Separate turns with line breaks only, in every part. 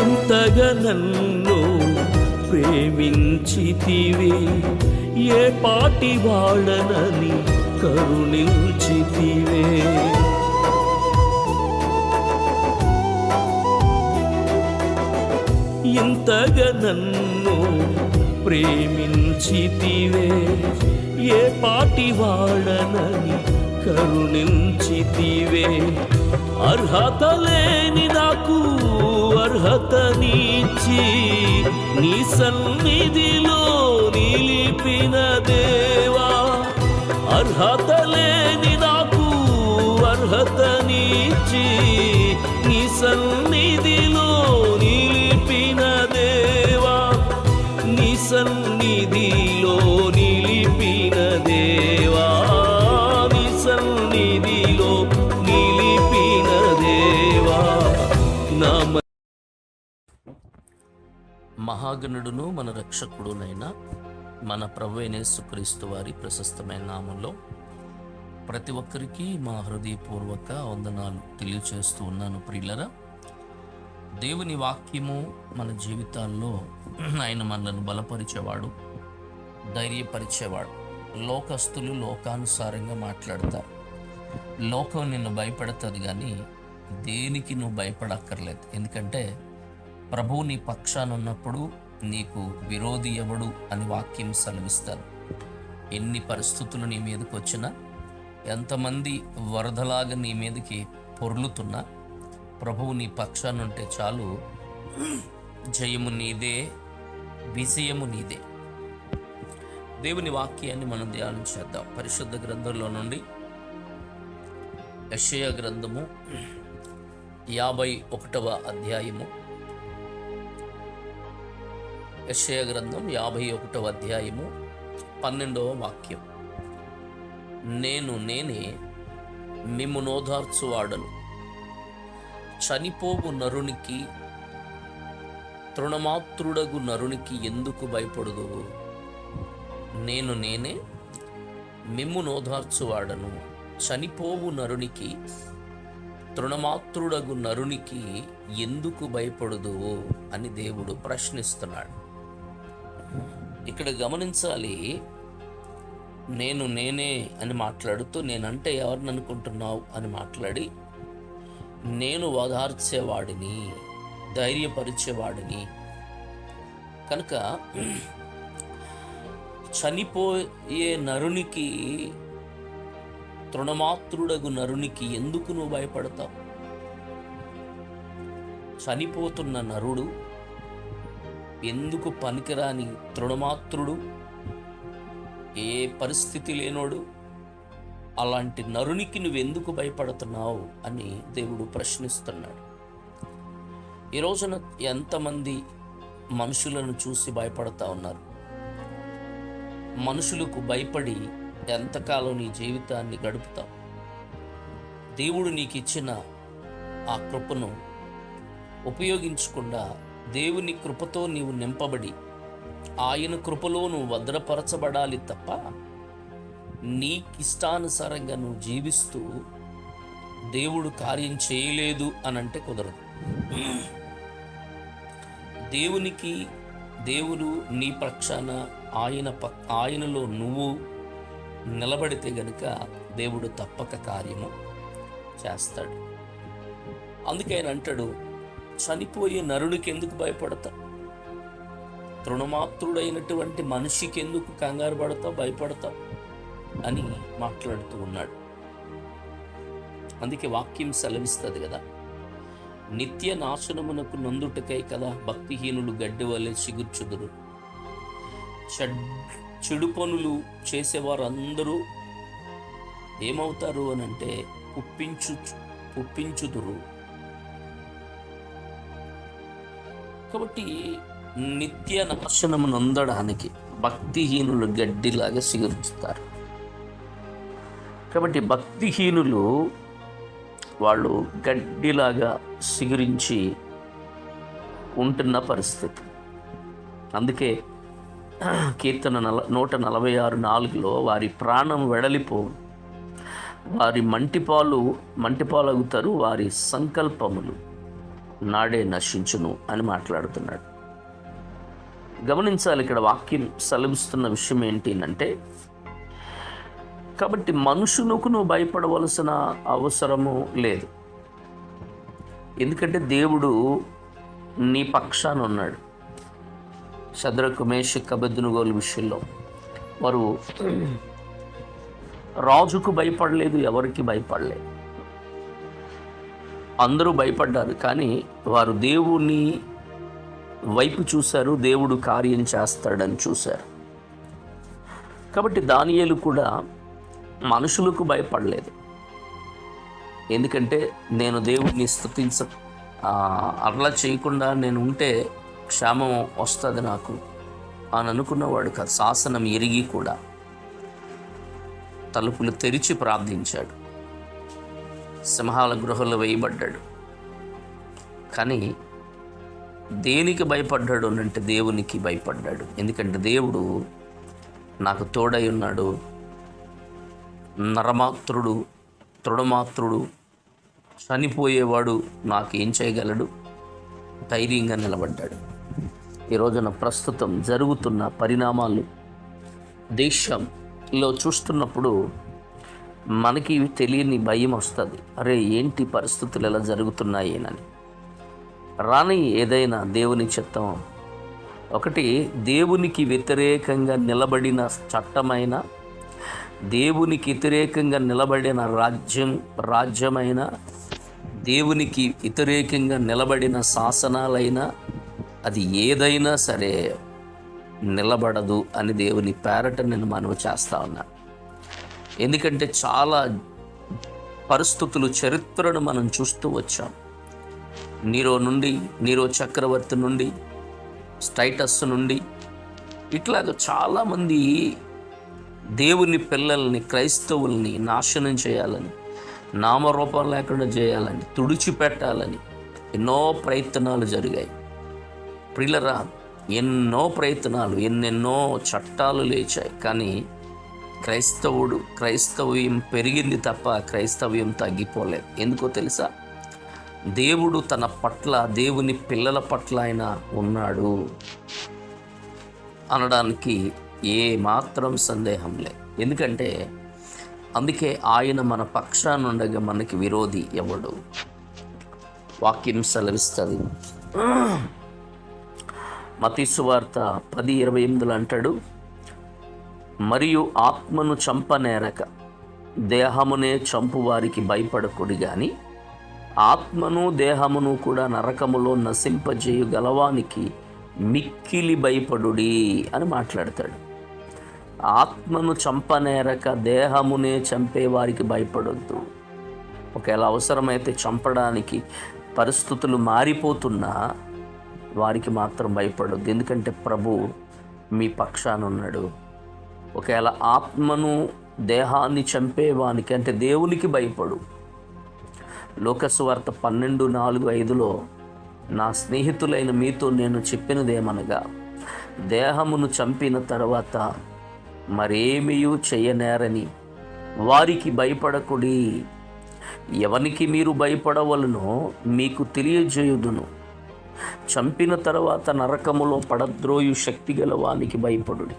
ఇంతగా నన్ను ప్రేమించితివే ఏ పాటి వాళ్ళనని కరుణించితివే. ఇంతగా నన్ను ప్రేమించితివే ఏ పాటి వాడనని కరుణించితివే. అర్హత లేని నాకు అర్హతనిచ్చి నీ సన్నిధిలో నిలిపిన దేవా అర్హత లేని నాకు అర్హతనిచ్చి మహాగణుడును మన రక్షకుడునైన మన ప్రభు వారి ప్రశస్తమైన నామంలో ప్రతి ఒక్కరికి మా హృదయపూర్వక వందనాలు తెలియచేస్తూ ఉన్నాను ప్రియులరా. దేవుని వాక్యము మన జీవితాల్లో ఆయన మనల్ని బలపరిచేవాడు ధైర్యపరిచేవాడు లోకస్తులు లోకానుసారంగా మాట్లాడతారు. లోకం నిన్ను భయపెడుతుంది కానీ దేనికి నువ్వు భయపడక్కర్లేదు. ఎందుకంటే ప్రభువు నీ పక్షానున్నప్పుడు నీకు విరోధి ఎవడు అని వాక్యం సెలవిస్తారు. ఎన్ని పరిస్థితులు నీ మీదకి వచ్చినా ఎంతమంది వరదలాగా నీ మీదకి పొర్లుతున్నా ప్రభువు నీ పక్షానుంటే చాలు జయము నీదే విజయము నీదే. దేవుని వాక్యాన్ని మనం ధ్యానం చేద్దాం. పరిశుద్ధ గ్రంథంలో నుండి యషయ గ్రంథము యాభై ఒకటవ అధ్యాయము. యశయ గ్రంథం యాభై ఒకటవ అధ్యాయము పన్నెండవ వాక్యం. నేను నేనే మిమ్ము నోదార్చువాడను. చనిపోవు నరునికి తృణమాత్రుడగు నరునికి ఎందుకు భయపడదు నేను నేనే మిమ్ము నోదార్చువాడను. చనిపోవు నరునికి తృణమాత్రుడగు నరునికి ఎందుకు భయపడదు అని దేవుడు ప్రశ్నిస్తున్నాడు. ఇక్కడ గమనించాలి నేను నేనే అని మాట్లాడుతూ నేనంటే ఎవరిని అనుకుంటున్నావు అని మాట్లాడి నేను ఓదార్చేవాడిని ధైర్యపరిచేవాడిని. కనుక చనిపోయే నరునికి తృణమాత్రుడగు నరునికి ఎందుకు నువ్వు భయపడతావు? చనిపోతున్న నరుడు ఎందుకు పనికిరాని తృణమాత్రుడు? ఏ పరిస్థితి లేనోడు? అలాంటి నరునికి నువ్వెందుకు భయపడుతున్నావు? అని దేవుడు ప్రశ్నిస్తున్నాడు. ఈ రోజున ఎంతమంది మనుషులను చూసి భయపడతా ఉన్నారు? మనుషులకు భయపడి ఎంతకాలం నీ జీవితాన్ని గడుపుతావు? దేవుడు నీకు ఇచ్చిన ఆ కృపను ఉపయోగించకుండా దేవుని కృపతో నీవు నింపబడి ఆయన కృపలో నువ్వు భద్రపరచబడాలి తప్ప నీకిష్టానుసారంగా నువ్వు జీవిస్తూ దేవుడు కార్యం చేయలేదు అని అంటే కుదరదు. దేవునికి దేవుడు నీ పక్షాన ఆయన ప ఆయనలో నువ్వు నిలబడితే గనుక దేవుడు తప్పక కార్యము చేస్తాడు. అందుకే ఆయన అంటాడు చనిపోయే నరునికి ఎందుకు భయపడతా తృణమాత్రుడైనటువంటి మనిషికి ఎందుకు కంగారు పడతావు భయపడతావు? అని మాట్లాడుతూ ఉన్నాడు. అందుకే వాక్యం సెలవిస్తుంది కదా. నిత్య నాశనమునకు నందుటకై కదా భక్తిహీనులు గడ్డి వలె చిగుర్చుదురు. చెడు పనులు చేసేవారు అందరూ ఏమవుతారు అని అంటే పుప్పించు పుప్పించుదురు. కాబట్టి నిత్య నాశనము నొందడానికి భక్తిహీనులు గడ్డిలాగా సిగురుస్తారు కాబట్టి భక్తిహీనులు వాళ్ళు గడ్డిలాగా సిగురించి ఉంటున్న పరిస్థితి. అందుకే కీర్తన నల నూట నలభై ఆరు నాలుగులో వారి ప్రాణం వెడలిపో వారి మంటిపాలు మంటిపాలగుతారు వారి సంకల్పములు. నాడే నశించును అని మాట్లాడుతున్నాడు. గమనించాలి ఇక్కడ వాక్యం సెలవిస్తున్న విషయం ఏంటి అంటే కాబట్టి మనుషులకు నువ్వు భయపడవలసిన అవసరము లేదు. ఎందుకంటే దేవుడు నీ పక్షాన ఉన్నాడు. శద్రకు మేష కబద్దునుగోలు విషయంలో వారు రాజుకు భయపడలేదు ఎవరికి భయపడలేదు. అందరూ భయపడ్డారు కానీ వారు దేవుని వైపు చూశారు దేవుడు కార్యం చేస్తాడని చూశారు. కాబట్టి దానియేలు కూడా మనుషులకు భయపడలేదు. ఎందుకంటే నేను దేవుడిని స్థుతించ అట్లా చేయకుండా నేను ఉంటే క్షేమం వస్తుంది నాకు అని అనుకున్నవాడు కాదు శాసనం ఎరిగి కూడా తలుపులు తెరిచి ప్రార్థించాడు. సింహాల గృహంలో వేయబడ్డాడు. కానీ దేనికి భయపడ్డాడు అని అంటే దేవునికి భయపడ్డాడు. ఎందుకంటే దేవుడు నాకు తోడై ఉన్నాడు. నరమాత్రుడు తృణమాత్రుడు చనిపోయేవాడు నాకు ఏం చేయగలడు? ధైర్యంగా నిలబడ్డాడు. ఈ రోజున ప్రస్తుతం జరుగుతున్న పరిణామాలు దేశంలో చూస్తున్నప్పుడు మనకి తెలియని భయం వస్తుంది. అరే ఏంటి పరిస్థితులు ఎలా జరుగుతున్నాయేనని రాని ఏదైనా దేవుని చిత్తం. ఒకటి దేవునికి వ్యతిరేకంగా నిలబడిన చట్టమైన దేవునికి వ్యతిరేకంగా నిలబడిన రాజ్యం రాజ్యమైన దేవునికి వ్యతిరేకంగా నిలబడిన శాసనాలైనా అది ఏదైనా సరే నిలబడదు అని దేవుని పేరట నేను మనవి చేస్తా ఉన్నాను ఎందుకంటే చాలా పరిస్థితులు చరిత్రను మనం చూస్తూ వచ్చాం. నీరో నుండి నీరో చక్రవర్తి నుండి స్టైటస్ నుండి ఇట్లాగ చాలామంది దేవుని పిల్లల్ని క్రైస్తవుల్ని నాశనం చేయాలని నామరూపం లేకుండా చేయాలని తుడిచిపెట్టాలని ఎన్నో ప్రయత్నాలు జరిగాయి. ప్రిలరా ఎన్నో ప్రయత్నాలు ఎన్నెన్నో చట్టాలు లేచాయి. కానీ క్రైస్తవుడు క్రైస్తవ్యం పెరిగింది తప్ప క్రైస్తవ్యం తగ్గిపోలేదు. ఎందుకో తెలుసా? దేవుడు తన పట్ల దేవుని పిల్లల పట్ల ఆయన ఉన్నాడు అనడానికి ఏ మాత్రం సందేహం లేదు. ఎందుకంటే అందుకే ఆయన మన పక్షానుండగా మనకి విరోధి ఎవడు? వాక్యం సెలవిస్తుంది. మతీసు వార్త పది ఇరవై ఎనిమిదిలో అంటాడు మరియు ఆత్మను చంపనేరక దేహమునే చంపువారికి భయపడకుడి గాని ఆత్మను దేహమును కూడా నరకములో నశింపజేయు గలవానికి మిక్కిలి భయపడుడి అని మాట్లాడతాడు. ఆత్మను చంపనేరక దేహమునే చంపేవారికి భయపడొద్దు. ఒకవేళ అవసరమైతే చంపడానికి పరిస్థితులు మారిపోతున్నా వారికి మాత్రం భయపడొద్దు. ఎందుకంటే ప్రభు మీ పక్షాన ఉన్నాడు ఒకవేళ ఆత్మను దేహాన్ని చంపేవానికి అంటే దేవునికి భయపడు. లోకస్వార్త పన్నెండు నాలుగు ఐదులో నా స్నేహితులైన మీతో నేను చెప్పినదేమనగా దేహమును చంపిన తర్వాత మరేమీయూ చేయనేరని వారికి భయపడకుడి. ఎవనికి మీరు భయపడవలనో మీకు తెలియజేయుదును. చంపిన తర్వాత నరకములో పడద్రోయు శక్తి గల వానికి భయపడుడి.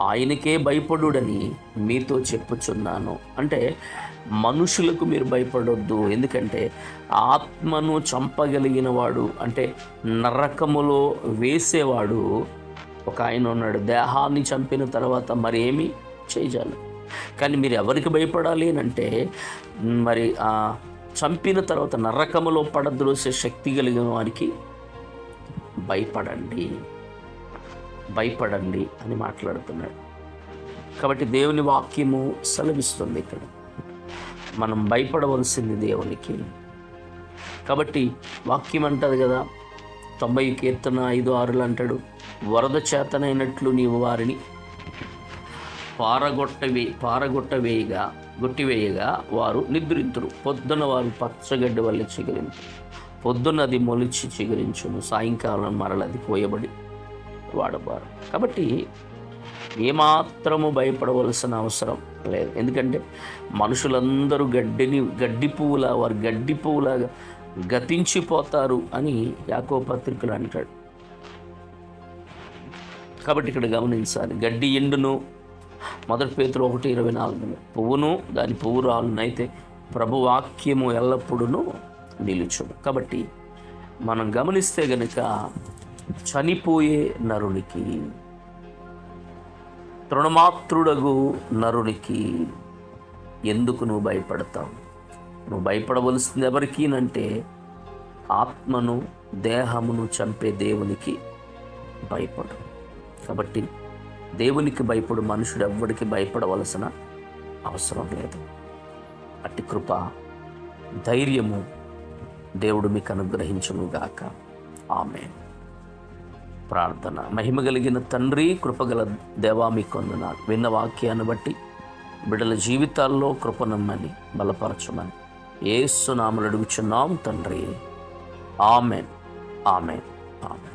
ఆయనకే భయపడుడని మీతో చెప్పుచున్నాను. అంటే మనుషులకు మీరు భయపడొద్దు. ఎందుకంటే ఆత్మను చంపగలిగిన వాడు అంటే నరకములో వేసేవాడు ఒక ఆయన ఉన్నాడు. దేహాన్ని చంపిన తర్వాత మరి ఏమి చేయాలి కానీ మీరు ఎవరికి భయపడాలి అని అంటే మరి ఆ చంపిన తర్వాత నరకములో పడద్రోసే శక్తి కలిగిన వారికి భయపడండి. భయపడండి అని మాట్లాడుతున్నాడు. కాబట్టి దేవుని వాక్యము సెలవిస్తుంది ఇక్కడ. మనం భయపడవలసింది దేవునికి. కాబట్టి వాక్యం అంటది కదా తొంభై కీర్తన ఐదు ఆరులు అంటాడు వరద చేతనైనట్లు నీవు వారిని పారగొట్టవే పారగొట్టవేయగా గొట్టివేయగా వారు నిద్రింతురు. పొద్దున వారు పచ్చగడ్డి వల్ల చిగురించు పొద్దున అది మొలిచి చిగురించును సాయంకాలం మరలది పోయబడి వాడబారు. కాబట్టి ఏమాత్రము భయపడవలసిన అవసరం లేదు. ఎందుకంటే మనుషులందరూ గడ్డిని గడ్డి పువ్వులా వారు గడ్డి పువ్వులాగా గతించిపోతారు అని యాకో పత్రికలు అంటాడు. కాబట్టి ఇక్కడ గమనించాలి. గడ్డి ఎండును మొదటి పేతులు ఒకటి ఇరవై నాలుగు పువ్వును దాని పువ్వు రాలునైతే ప్రభువాక్యము ఎల్లప్పుడూ నిలుచు కాబట్టి మనం గమనిస్తే గనుక చనిపోయే నరునికి తృణమాత్రుడగు నరునికి ఎందుకు నువ్వు భయపడతావు? నువ్వు భయపడవలసింది ఎవరికి అంటే ఆత్మను దేహమును చంపే దేవునికి భయపడు. కాబట్టి దేవునికి భయపడు మనుషుడు ఎవ్వడికి భయపడవలసిన అవసరం లేదు. అట్టి కృప ధైర్యము దేవుడు మీకు అనుగ్రహించునుగాక. ఆమె ప్రార్థన. మహిమ కలిగిన తండ్రి కృపగల దేవా మీకు వందనాలు విన్న వాక్యాన్ని బట్టి బిడ్డల జీవితాల్లో కృపనమ్మని బలపరచమని ఏసునామలు అడుగుచున్నాం తండ్రి. ఆమెన్. ఆమెన్. ఆమెన్.